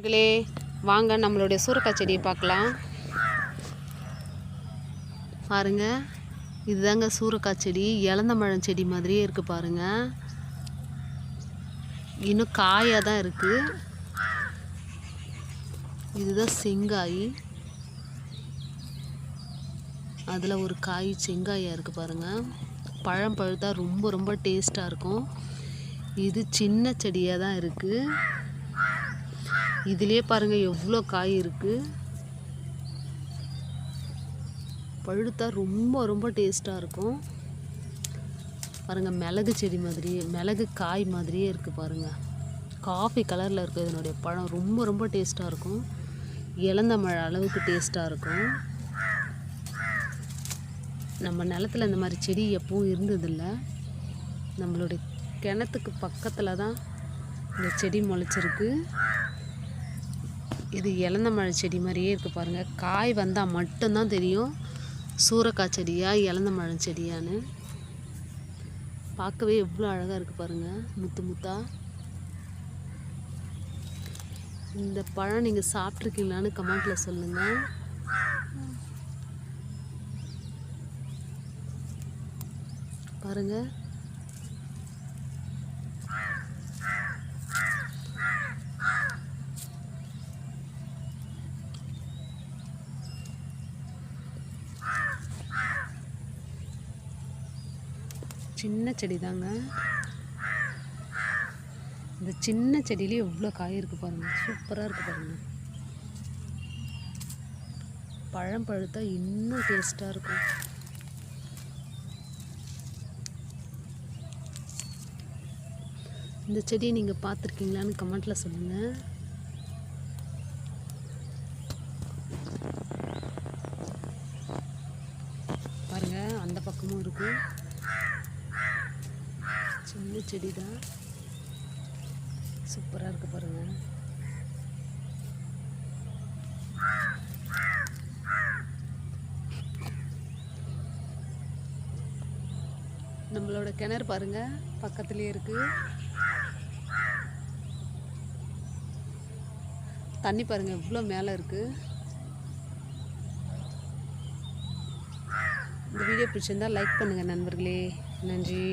நண்பர்களே வாங்க நம்மளுடைய சூரக்காய் செடியை பார்க்கலாம். பாருங்க இதுதாங்க சூரக்காய் செடி இளந்த மழம் செடி மாதிரியே இருக்குது பாருங்க. இன்னும் காயாக தான் இருக்குது இதுதான் செங்காய். அதில் ஒரு காய் செங்காயாக இருக்குது பாருங்கள் பழம் பழுத்தா ரொம்ப ரொம்ப டேஸ்ட்டாக இருக்கும். இது சின்ன செடியாக தான் இருக்குது இதுலேயே பாருங்கள் எவ்வளோ காய் இருக்குது பழுத்தா ரொம்ப ரொம்ப டேஸ்ட்டாக இருக்கும். பாருங்கள் மிளகு செடி மாதிரியே மிளகு காய் மாதிரியே இருக்குது பாருங்கள் காஃபி கலரில் இருக்குது இதனுடைய பழம். ரொம்ப ரொம்ப டேஸ்ட்டாக இருக்கும். இழந்த மழை அளவுக்கு டேஸ்ட்டாக இருக்கும். நம்ம நிலத்துல இந்த மாதிரி செடி எப்பவும் இருந்ததில்ல. நம்மளுடைய கிணத்துக்கு பக்கத்தில் தான் இந்த செடி முளைச்சிருக்கு. இது இழந்த மழை செடி மாதிரியே இருக்குது பாருங்கள் காய் வந்தால் மட்டும்தான் தெரியும். சூறக்காய் செடியா இழந்த மழை செடியான்னு. பார்க்கவே எவ்வளோ அழகாக இருக்குது பாருங்கள் முத்து முத்தா. இந்த பழம் நீங்கள் சாப்பிட்ருக்கீங்களான்னு கமெண்ட்டில் சொல்லுங்கள் பாருங்கள் சின்ன செடி தாங்க இந்த சின்ன செடியிலே எவ்வளோ காய் இருக்குது பாருங்கள் சூப்பராக இருக்குது பாருங்கள் பழம் பழுத்தா இன்னும் டேஸ்ட்டாக இருக்கும். இந்த செடியை நீங்கள் பார்த்துருக்கீங்களான்னு கமெண்ட்டில் சொல்லுங்கள் பாருங்கள் அந்த பக்கமும் இருக்குது சின்ன செடி தான் சூப்பராக இருக்குது பாருங்கள் நம்மளோட கிணறு பாருங்கள் பக்கத்துலேயே இருக்குது தண்ணி பாருங்கள் எவ்வளோ மேலே இருக்குது இந்த வீடியோ பிடிச்சிருந்தா லைக் பண்ணுங்கள் நண்பர்களே. நன்றி.